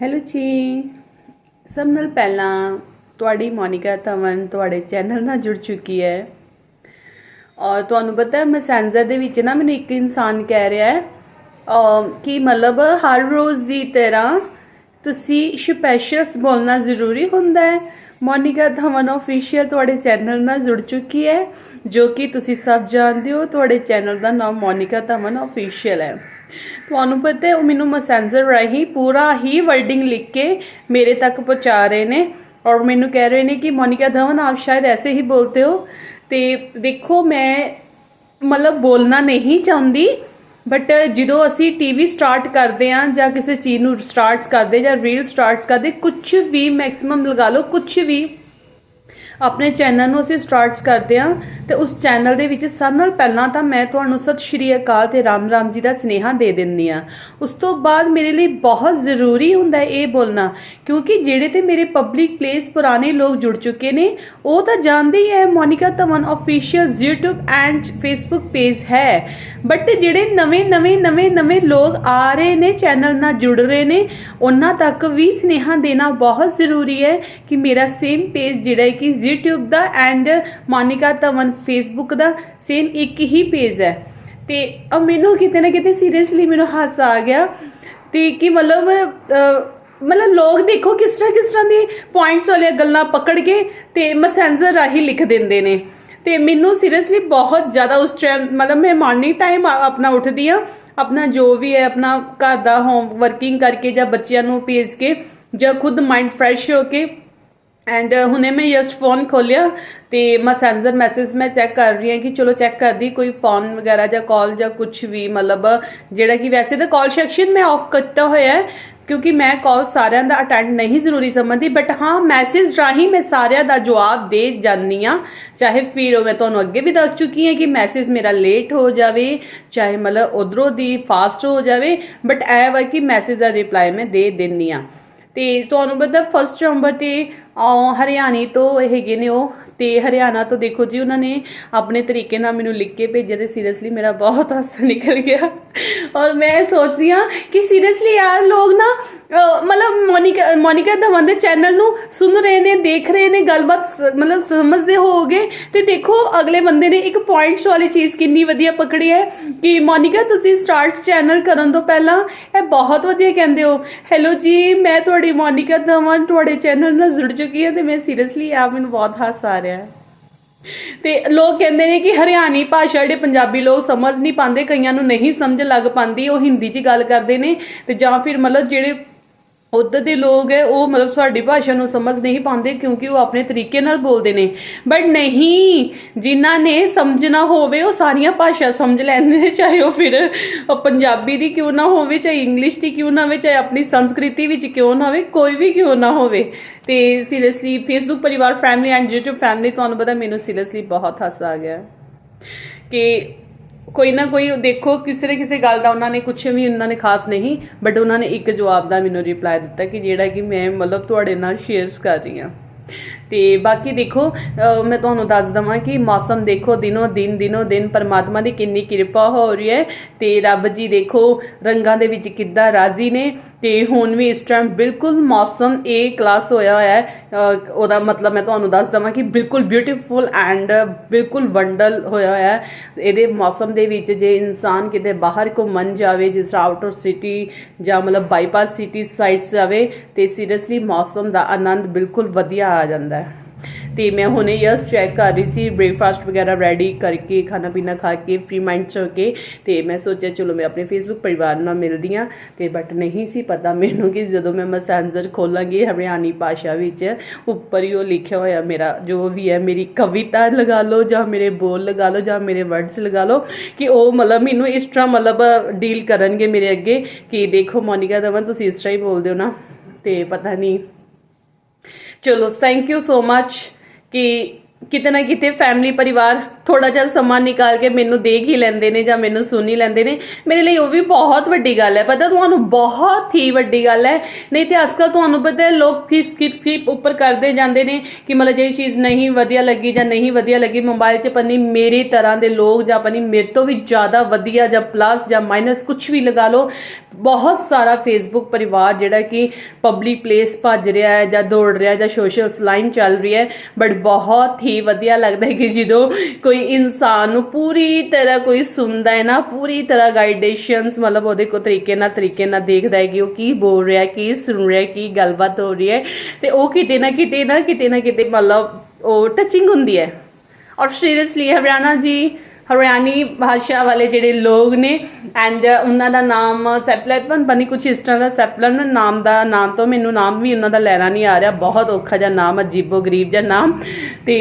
Hello ਜੀ ਸਭ ਨਾਲ ਪਹਿਲਾਂ ਤੁਹਾਡੀ ਮੋਨਿਕਾ ਧਵਨ ਤੁਹਾਡੇ ਚੈਨਲ ਨਾਲ ਜੁੜ ਚੁੱਕੀ ਹੈ। ਔਰ ਤੁਹਾਨੂੰ ਪਤਾ ਹੈ ਮੈਸੇਂਜਰ ਦੇ ਵਿੱਚ ਨਾ ਮੈਨੂੰ ਇੱਕ ਇਨਸਾਨ ਕਹਿ ਰਿਹਾ ਹੈ ਕਿ ਮਤਲਬ ਹਰ ਰੋਜ਼ ਦੀ ਤਰ੍ਹਾਂ ਤੁਸੀਂ ਸਪੈਸ਼ਲਸ ਬੋਲਣਾ ਜ਼ਰੂਰੀ ਹੁੰਦਾ ਹੈ। ਮੋਨਿਕਾ ਧਵਨ ਆਫੀਸ਼ੀਅਲ ਤੁਹਾਡੇ ਚੈਨਲ ਨਾਲ ਜੁੜ ਚੁੱਕੀ ਹੈ, ਜੋ ਕਿ ਤੁਸੀਂ ਸਭ ਜਾਣਦੇ ਹੋ। ਤੁਹਾਡੇ ਚੈਨਲ ਦਾ ਨਾਮ ਮੋਨਿਕਾ ਧਵਨ ਆਫੀਸ਼ੀਅਲ ਹੈ। ਤੁਹਾਨੂੰ ਪਤਾ ਉਹ ਮੈਨੂੰ ਮੈਸੇਂਜਰ ਰਾਹੀਂ ਪੂਰਾ ਹੀ ਵਰਡਿੰਗ ਲਿਖ ਕੇ ਮੇਰੇ ਤੱਕ ਪਹੁੰਚਾ ਰਹੇ ਨੇ ਔਰ ਮੈਨੂੰ ਕਹਿ ਰਹੇ ਨੇ ਕਿ, ਮੋਨਿਕਾ ਧਵਨ, ਆਪ ਸ਼ਾਇਦ ਐਸੇ ਹੀ ਬੋਲਤੇ ਹੋ। ਤੇ ਦੇਖੋ, ਮੈਂ ਮਤਲਬ ਬੋਲਣਾ ਨਹੀਂ ਚਾਹੁੰਦੀ ਬਟ ਜਦੋਂ ਅਸੀਂ ਟੀਵੀ ਸਟਾਰਟ ਕਰਦੇ ਆ ਜਾਂ ਕਿਸੇ ਚੀਜ਼ ਨੂੰ ਸਟਾਰਟਸ ਕਰਦੇ ਜਾਂ ਰੀਲ ਸਟਾਰਟਸ ਕਰਦੇ ਕੁਝ ਵੀ ਮੈਕਸਿਮਮ ਲਗਾ ਲਓ ਕੁਝ ਵੀ ਆਪਣੇ ਚੈਨਲ ਨੂੰ ਅਸੀਂ ਸਟਾਰਟਸ ਕਰਦੇ ਹਾਂ ਤੇ ਉਸ ਚੈਨਲ ਦੇ ਵਿੱਚ ਸਭ ਨਾਲ ਪਹਿਲਾਂ ਤਾਂ ਮੈਂ ਤੁਹਾਨੂੰ ਸਤਿ ਸ਼੍ਰੀ ਅਕਾਲ ਤੇ ਰਾਮ ਰਾਮ ਜੀ ਦਾ ਸਨੇਹਾ ਦੇ ਦਿੰਦੀ ਆ ਉਸ ਤੋਂ ਬਾਅਦ ਮੇਰੇ ਲਈ ਬਹੁਤ ਜ਼ਰੂਰੀ ਹੁੰਦਾ ਇਹ ਬੋਲਣਾ, ਕਿਉਂਕਿ ਜਿਹੜੇ ਤੇ ਮੇਰੇ ਪਬਲਿਕ ਪਲੇਸ ਪੁਰਾਣੇ ਲੋਕ ਜੁੜ ਚੁੱਕੇ ਨੇ, ਉਹ ਤਾਂ ਜਾਣਦੇ ਹੀ ਹੈ, Monika Dhawan official YouTube and Facebook page ਹੈ। ਬਟ ਜਿਹੜੇ ਨਵੇਂ ਨਵੇਂ ਨਵੇਂ ਨਵੇਂ ਲੋਕ ਆ ਰਹੇ ਨੇ ਚੈਨਲ ਨਾਲ ਜੁੜ ਰਹੇ ਨੇ, ਉਹਨਾਂ ਤੱਕ ਵੀ ਸਨੇਹਾ ਦੇਣਾ ਬਹੁਤ ਜ਼ਰੂਰੀ ਹੈ ਕਿ ਮੇਰਾ ਸੇਮ ਪੇਜ ਜਿਹੜਾ ਹੈ ਕਿ YouTube ਦਾ ਐਂਡ ਮੋਨਿਕਾ ਧਵਨ Facebook ਦਾ ਸੇਮ ਇੱਕ ਹੀ ਪੇਜ ਹੈ। ਤੇ ਅਬ ਮੈਨੂੰ ਕਿਤੇ ਨਾ ਕਿਤੇ ਸੀਰੀਅਸਲੀ ਮੈਨੂੰ ਹਾਸਾ ਆ ਗਿਆ ਤੇ ਕਿ ਮਤਲਬ ਮਤਲਬ ਲੋਕ ਦੇਖੋ ਕਿਸ ਤਰ੍ਹਾਂ ਕਿਸ ਤਰ੍ਹਾਂ ਦੀ ਪੁਆਇੰਟਸ ਵਾਲੀਆਂ ਗੱਲਾਂ ਪਕੜ ਕੇ ਤੇ ਮੈਸੇਂਜਰ ਰਾਹੀਂ ਲਿਖ ਦਿੰਦੇ ਨੇ। ਤੇ ਮੈਨੂੰ ਸੀਰੀਅਸਲੀ ਬਹੁਤ ਜ਼ਿਆਦਾ ਉਸ ਟਾਈਮ ਮਤਲਬ ਮੈਂ ਮਾਰਨਿੰਗ ਟਾਈਮ ਆਪਣਾ ਉੱਠਦੀ ਆ ਆਪਣਾ ਜੋ ਵੀ ਹੈ, ਆਪਣਾ ਘਰ ਦਾ ਹੋਮ ਵਰਕਿੰਗ ਕਰਕੇ ਜਾਂ ਬੱਚਿਆਂ ਨੂੰ ਭੇਜ ਕੇ ਜਾਂ ਖੁਦ ਮਾਈਂਡ ਫਰੈਸ਼ ਹੋ ਕੇ ਐਂਡ ਹੁਣੇ ਮੈਂ ਜਸਟ ਫੋਨ ਖੋਲਿਆ ਤੇ ਮੈਸੇਂਜਰ ਮੈਸੇਜ ਮੈਂ ਚੈੱਕ ਕਰ ਰਹੀ ਹਾਂ ਕਿ ਚਲੋ ਚੈੱਕ ਕਰਦੀ ਕੋਈ ਫੋਨ ਵਗੈਰਾ ਜਾਂ ਕਾਲ ਜਾਂ ਕੁਝ ਵੀ ਮਤਲਬ ਜਿਹੜਾ ਕਿ ਵੈਸੇ ਤਾਂ ਕਾਲ ਸੈਕਸ਼ਨ ਮੈਂ ਆਫ ਕੀਤਾ ਹੋਇਆ ਹੈ ਕਿਉਂਕਿ ਮੈਂ ਕਾਲ ਸਾਰਿਆਂ ਦਾ ਅਟੈਂਡ ਨਹੀਂ ਜ਼ਰੂਰੀ ਸਮਝਦੀ ਬਟ ਹਾਂ ਮੈਸੇਜ ਰਾਹੀਂ ਮੈਂ ਸਾਰਿਆਂ ਦਾ ਜਵਾਬ ਦੇ ਜਾਂਦੀ ਆ ਚਾਹੇ ਫਿਰ ਉਹ ਮੈਂ ਤੁਹਾਨੂੰ ਅੱਗੇ ਵੀ ਦੱਸ ਚੁੱਕੀ ਹਾਂ ਕਿ ਮੈਸੇਜ ਮੇਰਾ ਲੇਟ ਹੋ ਜਾਵੇ ਚਾਹੇ ਮਤਲਬ ਉਧਰੋਂ ਦੀ ਫਾਸਟ ਹੋ ਜਾਵੇ ਬਟ ਇਹ ਵਾ ਕਿ ਮੈਸੇਜ ਦਾ ਰਿਪਲਾਈ ਮੈਂ ਦੇ ਦਿੰਦੀ ਆ ਤੇ ਤੁਹਾਨੂੰ ਪਤਾ ਫਸਟ ਨੰਬਰ ਤੇ ਅਹ, ਹਰਿਆਣੀ ਤੋਂ ਹੈਗੇ ਨੇ ਉਹ ਤੇ ਹਰਿਆਣਾ ਤੋਂ ਦੇਖੋ ਜੀ, ਉਹਨਾਂ ਨੇ ਆਪਣੇ ਤਰੀਕੇ ਨਾਲ ਮੈਨੂੰ ਲਿਖ ਕੇ ਭੇਜਿਆ ਤੇ ਸੀਰੀਅਸਲੀ ਮੇਰਾ ਬਹੁਤ ਹਾਸਾ ਨਿਕਲ ਗਿਆ। ਔਰ ਮੈਂ ਸੋਚਦੀ ਹਾਂ ਕਿ ਸੀਰੀਅਸਲੀ ਯਾਰ ਲੋਕ ਨਾ ਅਹ, ਮਤਲਬ ਮੋਨਿਕਾ ਮੋਨਿਕਾ ਧਵਨ ਦੇ ਚੈਨਲ ਨੂੰ ਸੁਣ ਰਹੇ ਨੇ ਦੇਖ ਰਹੇ ਨੇ ਗੱਲਬਾਤ ਸ- ਮਤਲਬ ਸਮਝਦੇ ਹੋਗੇ ਤੇ ਦੇਖੋ ਅਗਲੇ ਬੰਦੇ ਨੇ ਇੱਕ ਪੁਆਇੰਟਸ ਵਾਲੀ ਚੀਜ਼ ਕਿੰਨੀ ਵਧੀਆ ਪਕੜੀ ਹੈ ਕਿ ਮੋਨਿਕਾ ਤੁਸੀਂ ਸਟਾਰਟ ਚੈਨਲ ਕਰਨ ਤੋਂ ਪਹਿਲਾਂ ਇਹ ਬਹੁਤ ਵਧੀਆ ਕਹਿੰਦੇ ਹੋ। ਹੈਲੋ ਜੀ ਮੈਂ ਤੁਹਾਡੀ ਮੋਨਿਕਾ ਧਵਨ ਤੁਹਾਡੇ ਚੈਨਲ ਨਾਲ ਜੁੜ ਚੁੱਕੀ ਹਾਂ ਤੇ ਮੈਂ ਸੀਰੀਅਸਲੀ ਆ ਮੈਨੂੰ ਬਹੁਤ ਹਾਸਾ ਆ ਰਿਹਾ ਹੈ। ਤੇ ਲੋਕ ਕਹਿੰਦੇ ਨੇ ਕਿ ਹਰਿਆਣੀ ਭਾਸ਼ਾ ਜਿਹੜੇ ਪੰਜਾਬੀ ਲੋਕ ਸਮਝ ਨਹੀਂ ਪਾਉਂਦੇ ਕਈਆਂ ਨੂੰ ਨਹੀਂ ਸਮਝ ਲੱਗ ਪਾਉਂਦੀ ਉਹ ਹਿੰਦੀ 'ਚ ਗੱਲ ਕਰਦੇ ਨੇ ਤੇ ਜਾਂ ਫਿਰ ਮਤਲਬ ਜਿਹੜੇ ਉੱਧਰ ਦੇ ਲੋਕ ਹੈ, ਉਹ ਮਤਲਬ ਸਾਡੀ ਭਾਸ਼ਾ ਨੂੰ ਸਮਝ ਨਹੀਂ ਪਾਉਂਦੇ ਕਿਉਂਕਿ ਉਹ ਆਪਣੇ ਤਰੀਕੇ ਨਾਲ ਬੋਲਦੇ ਨੇ। ਬਟ ਨਹੀਂ, ਜਿਨ੍ਹਾਂ ਨੇ ਸਮਝਣਾ ਹੋਵੇ, ਉਹ ਸਾਰੀਆਂ ਭਾਸ਼ਾ ਸਮਝ ਲੈਂਦੇ ਨੇ, ਚਾਹੇ ਉਹ ਫਿਰ ਪੰਜਾਬੀ ਦੀ ਕਿਉਂ ਨਾ ਹੋਵੇ, ਚਾਹੇ ਇੰਗਲਿਸ਼ ਦੀ ਕਿਉਂ ਨਾ ਹੋਵੇ, ਚਾਹੇ ਆਪਣੀ ਸੰਸਕ੍ਰਿਤੀ ਵਿੱਚ ਕਿਉਂ ਨਾ ਹੋਵੇ, ਕੋਈ ਵੀ ਕਿਉਂ ਨਾ ਹੋਵੇ। ਤੇ ਸੀਰੀਅਸਲੀ ਫੇਸਬੁੱਕ ਪਰਿਵਾਰ ਫੈਮਿਲੀ ਐਂਡ YouTube ਫੈਮਿਲੀ ਤੁਹਾਨੂੰ ਪਤਾ ਮੈਨੂੰ ਸੀਰੀਅਸਲੀ ਬਹੁਤ ਹਾਸਾ ਆ ਗਿਆ। ਕਿ ਕੋਈ ਨਾ ਕੋਈ ਦੇਖੋ, ਕਿਸੇ ਨਾ ਕਿਸੇ ਗੱਲ ਦਾ ਉਹਨਾਂ ਨੇ ਕੁਝ ਵੀ ਉਹਨਾਂ ਨੇ ਖਾਸ ਨਹੀਂ ਬਟ ਉਹਨਾਂ ਨੇ ਇੱਕ ਜਵਾਬ ਦਾ ਮੈਨੂੰ ਰਿਪਲਾਈ ਦਿੱਤਾ ਕਿ ਜਿਹੜਾ ਕਿ ਮੈਂ ਮਤਲਬ ਤੁਹਾਡੇ ਨਾਲ ਸ਼ੇਅਰਸ ਕਰ ਰਹੀ ਹਾਂ। ਤੇ ਬਾਕੀ ਦੇਖੋ ਮੈਂ ਤੁਹਾਨੂੰ ਦੱਸ ਦਵਾਂ ਕਿ ਮੌਸਮ ਦੇਖੋ, ਦਿਨੋ ਦਿਨ ਦਿਨੋ ਦਿਨ ਪਰਮਾਤਮਾ ਦੀ ਕਿੰਨੀ ਕਿਰਪਾ ਹੋ ਰਹੀ ਹੈ ਤੇ ਰੱਬ ਜੀ ਦੇਖੋ, ਰੰਗਾਂ ਦੇ ਵਿੱਚ ਕਿੱਦਾਂ ਰਾਜ਼ੀ ਨੇ। ਤੇ ਹੁਣ ਵੀ ਇਸ ਟਾਈਮ ਬਿਲਕੁਲ ਮੌਸਮ ਏ ਕਲਾਸ ਹੋਇਆ ਹੋਇਆ ਹੈ। ਉਹਦਾ ਮਤਲਬ ਮੈਂ ਤੁਹਾਨੂੰ ਦੱਸ ਦਵਾਂ ਕਿ ਬਿਲਕੁਲ ਬਿਊਟੀਫੁਲ ਐਂਡ ਬਿਲਕੁਲ ਵੰਡਲ ਹੋਇਆ ਹੋਇਆ ਹੈ। ਇਹਦੇ ਮੌਸਮ ਦੇ ਵਿੱਚ ਜੇ ਇਨਸਾਨ ਕਿਤੇ ਬਾਹਰ ਘੁੰਮਣ ਜਾਵੇ, ਜਿਸ ਤਰ੍ਹਾਂ ਆਊਟਰ ਸਿਟੀ ਜਾਂ ਮਤਲਬ ਬਾਈਪਾਸ ਸਿਟੀ ਸਾਈਡਸ ਜਾਵੇ, ਤੇ ਸੀਰੀਅਸਲੀ ਮੌਸਮ ਦਾ ਆਨੰਦ ਬਿਲਕੁਲ ਵਧੀਆ ਆ ਜਾਂਦਾ ਹੈ। ਤੇ ਮੈਂ ਹੁਣੇ ਜਸਟ ਚੈੱਕ ਕਰ ਰਹੀ ਸੀ ਬ੍ਰੇਕਫਾਸਟ ਵਗੈਰਾ ਰੈਡੀ ਕਰਕੇ ਖਾਣਾ ਪੀਣਾ ਖਾ ਕੇ ਫ੍ਰੀ ਮਾਈਂਡ ਚ ਹੋ ਕੇ ਤੇ ਮੈਂ ਸੋਚਿਆ ਚਲੋ ਮੈਂ ਆਪਣੇ ਫੇਸਬੁੱਕ ਪਰਿਵਾਰ ਨਾਲ ਮਿਲਦੀ ਆ ਤੇ ਬਟ ਨਹੀਂ ਸੀ ਪਤਾ ਮੈਨੂੰ ਕਿ ਜਦੋਂ ਮੈਂ ਮੈਸੇਂਜਰ ਖੋਲਾਂਗੀ ਹਰਿਆਣੀ ਭਾਸ਼ਾ ਵਿੱਚ, ਉੱਪਰ ਹੀ ਉਹ ਲਿਖਿਆ ਹੋਇਆ ਮੇਰਾ, ਜੋ ਵੀ ਹੈ ਮੇਰੀ ਕਵਿਤਾ ਲਗਾ ਲਓ ਜਾਂ ਮੇਰੇ ਬੋਲ ਲਗਾ ਲਓ ਜਾਂ ਮੇਰੇ ਵਰਡਸ ਲਗਾ ਲਓ ਕਿ ਉਹ ਮਤਲਬ ਮੈਨੂੰ ਇਸ ਤਰ੍ਹਾਂ ਮਤਲਬ ਡੀਲ ਕਰਨਗੇ ਮੇਰੇ ਅੱਗੇ ਕਿ ਦੇਖੋ ਮੋਨਿਕਾ ਦਵਨ ਤੁਸੀਂ ਇਸ ਤਰ੍ਹਾਂ ਹੀ ਬੋਲਦੇ ਹੋ ਨਾ ਤੇ ਪਤਾ ਨਹੀਂ। ਚਲੋ ਥੈਂਕ ਯੂ ਸੋ ਮੱਚ ਕਿ ਕਿਤੇ ਨਾ ਕਿਤੇ ਫੈਮਿਲੀ ਪਰਿਵਾਰ ਥੋੜਾ ਜਿਹਾ ਸਮਾਂ ਨਿਕਾਲ ਕੇ ਮੈਨੂੰ ਦੇਖ ਹੀ ਲੈਂਦੇ ਨੇ ਜਾਂ ਮੈਨੂੰ ਸੁਣ ਹੀ ਲੈਂਦੇ ਨੇ। ਮੇਰੇ ਲਈ ਉਹ ਵੀ ਬਹੁਤ ਵੱਡੀ ਗੱਲ ਹੈ। ਪਤਾ ਤੁਹਾਨੂੰ ਬਹੁਤ ਹੀ ਵੱਡੀ ਗੱਲ ਹੈ। ਨਹੀਂ ਤੇ ਅੱਜਕੱਲ ਤੁਹਾਨੂੰ ਪਤਾ ਹੈ ਲੋਕ ਸਕਿਪ ਸਕਿਪ ਸਕਿਪ ਉੱਪਰ ਕਰਦੇ ਜਾਂਦੇ ਨੇ ਕਿ ਮਤਲਬ ਜਿਹੜੀ ਚੀਜ਼ ਨਹੀਂ ਵਧੀਆ ਲੱਗੀ ਜਾਂ ਨਹੀਂ ਵਧੀਆ ਲੱਗੀ ਮੋਬਾਈਲ 'ਚ ਪਨੀ ਮੇਰੇ ਤਰ੍ਹਾਂ ਦੇ ਲੋਕ ਜਾਂ ਪਨੀ ਮੇਰੇ ਤੋਂ ਵੀ ਜ਼ਿਆਦਾ ਵਧੀਆ ਜਾਂ ਪਲੱਸ ਜਾਂ ਮਾਈਨਸ ਕੁਝ ਵੀ ਲਗਾ ਲਓ। ਬਹੁਤ ਸਾਰਾ ਫੇਸਬੁੱਕ ਪਰਿਵਾਰ ਜਿਹੜਾ ਕਿ ਪਬਲਿਕ ਪਲੇਸ ਭੱਜ ਰਿਹਾ ਹੈ ਜਾਂ ਦੌੜ ਰਿਹਾ ਜਾਂ ਸੋਸ਼ਲ ਸਲਾਈਨ ਚੱਲ ਰਹੀ ਹੈ। ਬਟ ਬਹੁਤ ਹੀ ਵਧੀਆ ਲੱਗਦਾ ਹੈ ਕਿ ਜਦੋਂ ਕੋਈ ਇਨਸਾਨ ਨੂੰ ਪੂਰੀ ਤਰ੍ਹਾਂ ਕੋਈ ਸੁਣਦਾ ਹੈ ਨਾ, ਪੂਰੀ ਤਰ੍ਹਾਂ ਗਾਈਡੇਸ਼ਨਸ ਮਤਲਬ ਉਹਦੇ ਕੋ ਤਰੀਕੇ ਨਾਲ ਤਰੀਕੇ ਨਾਲ ਦੇਖਦਾ ਹੈ ਕਿ ਉਹ ਕੀ ਬੋਲ ਰਿਹਾ ਕੀ ਸੁਣ ਰਿਹਾ ਕੀ ਗੱਲਬਾਤ ਹੋ ਰਹੀ ਹੈ ਤੇ ਉਹ ਕਿਤੇ ਨਾ ਕਿਤੇ ਨਾ ਕਿਤੇ ਨਾ ਕਿਤੇ ਮਤਲਬ ਉਹ ਟੱਚਿੰਗ ਹੁੰਦੀ ਹੈ। ਔਰ ਸੀਰੀਅਸਲੀ ਹਰਿਆਣਾ ਜੀ ਹਰਿਆਣੀ ਭਾਸ਼ਾ ਵਾਲੇ ਜਿਹੜੇ ਲੋਕ ਨੇ ਐਂਡ ਉਹਨਾਂ ਦਾ ਨਾਮ ਸੈਪਲਨ ਬਣੀ ਕੁਝ ਇਸ ਤਰ੍ਹਾਂ ਦਾ ਸੈਪਲਨ ਨਾਮ ਦਾ ਨਾਮ ਤੋਂ ਮੈਨੂੰ ਨਾਮ ਵੀ ਉਹਨਾਂ ਦਾ ਲੈਣਾ ਨਹੀਂ ਆ ਰਿਹਾ। ਬਹੁਤ ਔਖਾ ਜਿਹਾ ਨਾਮ, ਅਜੀਬੋ ਗਰੀਬ ਜਿਹਾ ਨਾਮ। ਤੇ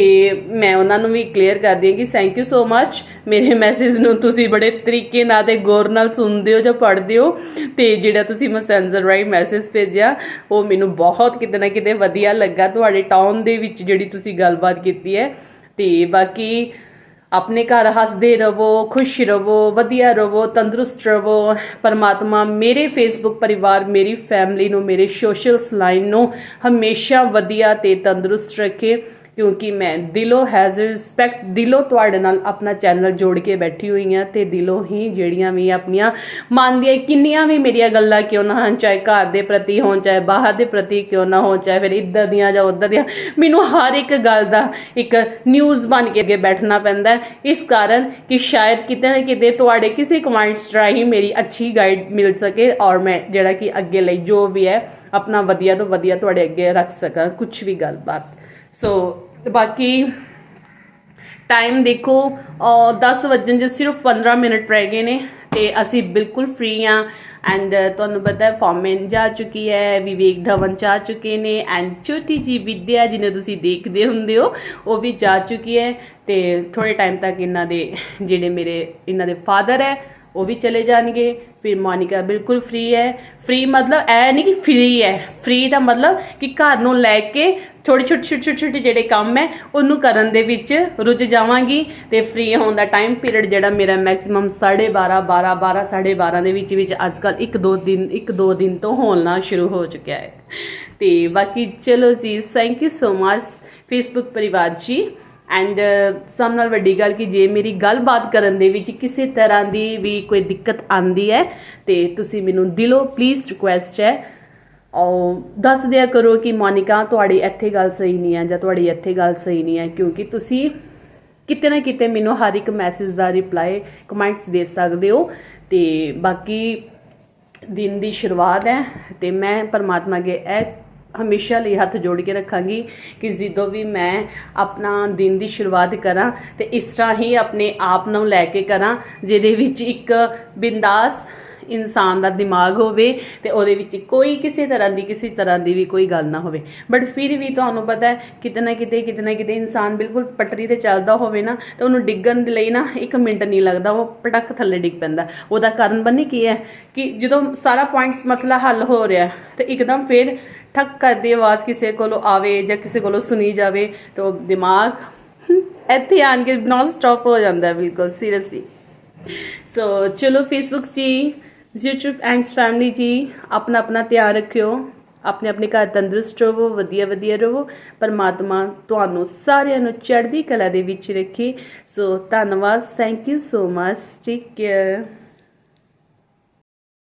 ਮੈਂ ਉਹਨਾਂ ਨੂੰ ਵੀ ਕਲੀਅਰ ਕਰਦੀ ਹਾਂ ਕਿ ਥੈਂਕ ਯੂ ਸੋ ਮੱਚ ਮੇਰੇ ਮੈਸੇਜ ਨੂੰ ਤੁਸੀਂ ਬੜੇ ਤਰੀਕੇ ਨਾਲ ਤੇ ਗੌਰ ਨਾਲ ਸੁਣਦੇ ਹੋ ਜਾਂ ਪੜ੍ਹਦੇ ਹੋ। ਤੇ ਜਿਹੜਾ ਤੁਸੀਂ ਮੈਸੇਂਜਰ ਰਾਈ ਮੈਸੇਜ ਭੇਜਿਆ, ਉਹ ਮੈਨੂੰ ਬਹੁਤ ਕਿਤੇ ਨਾ ਕਿਤੇ ਵਧੀਆ ਲੱਗਾ। ਤੁਹਾਡੇ ਟਾਊਨ ਦੇ ਵਿੱਚ ਜਿਹੜੀ ਤੁਸੀਂ ਗੱਲਬਾਤ ਕੀਤੀ ਹੈ। ਤੇ ਬਾਕੀ ਆਪਣੇ ਘਰ ਹੱਸਦੇ ਰਹੋ, ਖੁਸ਼ ਰਵੋ ਵਧੀਆ ਰਵੋ ਤੰਦਰੁਸਤ ਰਵੋ ਪਰਮਾਤਮਾ ਮੇਰੇ ਫੇਸਬੁੱਕ ਪਰਿਵਾਰ, ਮੇਰੀ ਫੈਮਿਲੀ ਨੂੰ, ਮੇਰੇ ਸੋਸ਼ਲ ਸਲਾਈਨ ਨੂੰ ਹਮੇਸ਼ਾ ਵਧੀਆ ਤੇ ਤੰਦਰੁਸਤ ਰੱਖੇ। ਕਿਉਂਕਿ ਮੈਂ ਦਿਲੋਂ ਹੈਜ਼ ਰਿਸਪੈਕਟ ਦਿਲੋਂ ਤੁਹਾਡੇ ਨਾਲ ਆਪਣਾ ਚੈਨਲ ਜੋੜ ਕੇ ਬੈਠੀ ਹੋਈ ਹਾਂ ਤੇ ਦਿਲੋਂ ਹੀ ਜਿਹੜੀਆਂ ਵੀ ਆਪਣੀਆਂ ਮਨ ਦੀਆਂ ਕਿੰਨੀਆਂ ਵੀ ਮੇਰੀਆਂ ਗੱਲਾਂ ਕਿਉਂ ਨਾ ਹਨ ਚਾਹੇ ਘਰ ਦੇ ਪ੍ਰਤੀ ਹੋਣ, ਚਾਹੇ ਬਾਹਰ ਦੇ ਪ੍ਰਤੀ ਕਿਉਂ ਨਾ ਹੋਣ, ਚਾਹੇ ਫਿਰ ਇੱਧਰ ਦੀਆਂ ਜਾਂ ਉੱਧਰ ਦੀਆਂ, ਮੈਨੂੰ ਹਰ ਇੱਕ ਗੱਲ ਦਾ ਇੱਕ ਨਿਊਜ਼ ਬਣ ਕੇ ਅੱਗੇ ਬੈਠਣਾ ਪੈਂਦਾ ਇਸ ਕਾਰਨ ਕਿ ਸ਼ਾਇਦ ਕਿਤੇ ਨਾ ਕਿਤੇ ਤੁਹਾਡੇ ਕਿਸੇ ਕਮੈਂਟਸ ਰਾਹੀਂ ਮੇਰੀ ਅੱਛੀ ਗਾਈਡ ਮਿਲ ਸਕੇ ਔਰ ਮੈਂ ਜਿਹੜਾ ਕਿ ਅੱਗੇ ਲਈ ਜੋ ਵੀ ਹੈ, ਆਪਣਾ ਵਧੀਆ ਤੋਂ ਵਧੀਆ ਤੁਹਾਡੇ ਅੱਗੇ ਰੱਖ ਸਕਾਂ ਕੁਝ ਵੀ ਗੱਲਬਾਤ। ਸੋ ਬਾਕੀ ਟਾਈਮ ਦੇਖੋ, ਅਹ 10 ਵਜਣ ਦੇ ਸਿਰਫ 15 ਮਿੰਟ ਰਹਿ ਗਏ ਨੇ ਤੇ ਅਸੀਂ ਬਿਲਕੁਲ ਫ੍ਰੀ ਆ ਐਂਡ ਤੁਹਾਨੂੰ ਪਤਾ ਹੈ ਫਾਰਮੈਨ ਜਾ ਚੁੱਕੀ ਹੈ ਵਿਵੇਕ ਧਵਨ ਜਾ ਚੁੱਕੇ ਨੇ ਐਂਡ ਛੋਟੀ ਜੀ ਵਿਦਿਆ ਜਿਹਨੂੰ ਤੁਸੀਂ ਦੇਖਦੇ ਹੁੰਦੇ ਹੋ, ਉਹ ਵੀ ਜਾ ਚੁੱਕੀ ਹੈ ਤੇ ਥੋੜੇ ਟਾਈਮ ਤੱਕ ਇਹਨਾਂ ਦੇ, ਜਿਹੜੇ ਮੇਰੇ, ਇਹਨਾਂ ਦੇ ਫਾਦਰ ਹੈ, ਉਹ ਵੀ ਚਲੇ ਜਾਣਗੇ। ਫਿਰ ਮੋਨਿਕਾ ਬਿਲਕੁਲ ਫ੍ਰੀ ਹੈ। ਫ੍ਰੀ ਮਤਲਬ ਐ ਨਹੀਂ ਕਿ ਫ੍ਰੀ ਹੈ। ਫ੍ਰੀ ਦਾ ਮਤਲਬ ਕਿ ਘਰ ਨੂੰ ਲੈ ਕੇ ਛੋਟੇ ਛੋਟੇ ਛੋਟੇ ਛੋਟੇ ਛੋਟੇ ਜਿਹੜੇ ਕੰਮ ਹੈ, ਉਹਨੂੰ ਕਰਨ ਦੇ ਵਿੱਚ ਰੁੱਝ ਜਾਵਾਂਗੀ ਤੇ ਫ੍ਰੀ ਹੋਣ ਦਾ ਟਾਈਮ ਪੀਰੀਅਡ ਜਿਹੜਾ ਮੇਰਾ ਮੈਕਸਿਮਮ 12:30 12 12 12:30 ਦੇ ਵਿੱਚ ਵਿੱਚ ਅੱਜ ਕੱਲ ਇੱਕ ਦੋ ਦਿਨ, ਇੱਕ ਦੋ ਦਿਨ ਤੋਂ ਹੋਣਾ ਸ਼ੁਰੂ ਹੋ ਚੁੱਕਿਆ ਹੈ। ਤੇ ਬਾਕੀ ਚਲੋ ਜੀ thank you so much Facebook ਪਰਿਵਾਰ ਜੀ। ਐਂਡ ਸਭ ਨਾਲ ਵੱਡੀ ਗੱਲ ਕਿ ਜੇ ਮੇਰੀ ਗੱਲਬਾਤ ਕਰਨ ਦੇ ਵਿੱਚ ਕਿਸੇ ਤਰ੍ਹਾਂ ਦੀ ਵੀ ਕੋਈ ਦਿੱਕਤ ਆਂਦੀ ਹੈ, ਤੇ ਤੁਸੀਂ ਮੈਨੂੰ ਦਿਲੋਂ ਪਲੀਜ਼ ਰਿਕੁਐਸਟ ਹੈ ਦੱਸ ਦਿਆ ਕਰੋ ਕਿ ਮੋਨਿਕਾ, ਤੁਹਾਡੀ ਇੱਥੇ ਗੱਲ ਸਹੀ ਨਹੀਂ ਹੈ ਜਾਂ ਤੁਹਾਡੀ ਇੱਥੇ ਗੱਲ ਸਹੀ ਨਹੀਂ ਹੈ, ਕਿਉਂਕਿ ਤੁਸੀਂ ਕਿਤੇ ਨਾ ਕਿਤੇ ਮੈਨੂੰ ਹਰ ਇੱਕ ਮੈਸੇਜ ਦਾ ਰਿਪਲਾਈ ਕਮੈਂਟਸ ਦੇ ਸਕਦੇ ਹੋ ਤੇ ਬਾਕੀ ਦਿਨ ਦੀ ਸ਼ੁਰੂਆਤ ਹੈ ਤੇ ਮੈਂ ਪਰਮਾਤਮਾ ਅੱਗੇ ਇਹ ਹਮੇਸ਼ਾ ਲਈ ਹੱਥ ਜੋੜ ਕੇ ਰੱਖਾਂਗੀ ਕਿ ਜਦੋਂ ਵੀ ਮੈਂ ਆਪਣਾ ਦਿਨ ਦੀ ਸ਼ੁਰੂਆਤ ਕਰਾਂ ਤੇ ਇਸ ਤਰ੍ਹਾਂ ਹੀ ਆਪਣੇ ਆਪ ਨੂੰ ਲੈ ਕੇ ਕਰਾਂ, ਜਿਹਦੇ ਵਿੱਚ ਇੱਕ ਬਿੰਦਾਸ ਇਨਸਾਨ ਦਾ ਦਿਮਾਗ ਹੋਵੇ ਤੇ ਉਹਦੇ ਵਿੱਚ ਕੋਈ ਕਿਸੇ ਤਰ੍ਹਾਂ ਦੀ, ਕਿਸੇ ਤਰ੍ਹਾਂ ਦੀ ਵੀ ਕੋਈ ਗੱਲ ਨਾ ਹੋਵੇ। ਬਟ ਫਿਰ ਵੀ ਤੁਹਾਨੂੰ ਪਤਾ ਹੈ, ਕਿਤੇ ਨਾ ਕਿਤੇ ਕਿਤੇ ਨਾ ਕਿਤੇ ਇਨਸਾਨ ਬਿਲਕੁਲ ਪਟਰੀ ਤੇ ਚੱਲਦਾ ਹੋਵੇ ਨਾ, ਤੇ ਉਹਨੂੰ ਡਿੱਗਣ ਦੇ ਲਈ ਨਾ ਇੱਕ ਮਿੰਟ ਨਹੀਂ ਲੱਗਦਾ, ਉਹ ਪਟਕ ਥੱਲੇ ਡਿੱਗ ਪੈਂਦਾ। ਉਹਦਾ ਕਾਰਨ ਬੰਨੀ ਕੀ ਹੈ ਕਿ ਜਦੋਂ ਸਾਰਾ ਪੁਆਇੰਟ ਮਸਲਾ ਹੱਲ ਹੋ ਰਿਹਾ ਤੇ ਇੱਕਦਮ ਫਿਰ ਠੱਕ ਕਰਦੀ ਆਵਾਜ਼ ਕਿਸੇ ਕੋਲੋਂ ਆਵੇ ਜਾਂ ਕਿਸੇ ਕੋਲੋਂ ਸੁਣੀ ਜਾਵੇ, ਤੇ ਉਹ ਦਿਮਾਗ ਇੱਥੇ ਆਣ ਕੇ ਨੌਨ ਸਟਾਪ ਹੋ ਜਾਂਦਾ ਬਿਲਕੁਲ ਸੀਰੀਅਸਲੀ ਸੋ ਚਲੋ ਫੇਸਬੁੱਕ ਜੀ YouTube ਐਂਡ ਫੈਮਿਲੀ ਜੀ, ਆਪਣਾ ਆਪਣਾ ਧਿਆਨ ਰੱਖਿਓ। ਆਪਣੇ ਆਪਣੇ ਘਰ ਤੰਦਰੁਸਤ ਰਹੋ, ਵਧੀਆ ਵਧੀਆ ਰਹੋ। ਪਰਮਾਤਮਾ ਤੁਹਾਨੂੰ ਸਾਰਿਆਂ ਨੂੰ ਚੜ੍ਹਦੀ ਕਲਾ ਦੇ ਵਿੱਚ ਰੱਖੇ। ਸੋ ਧੰਨਵਾਦ। Thank you so much take care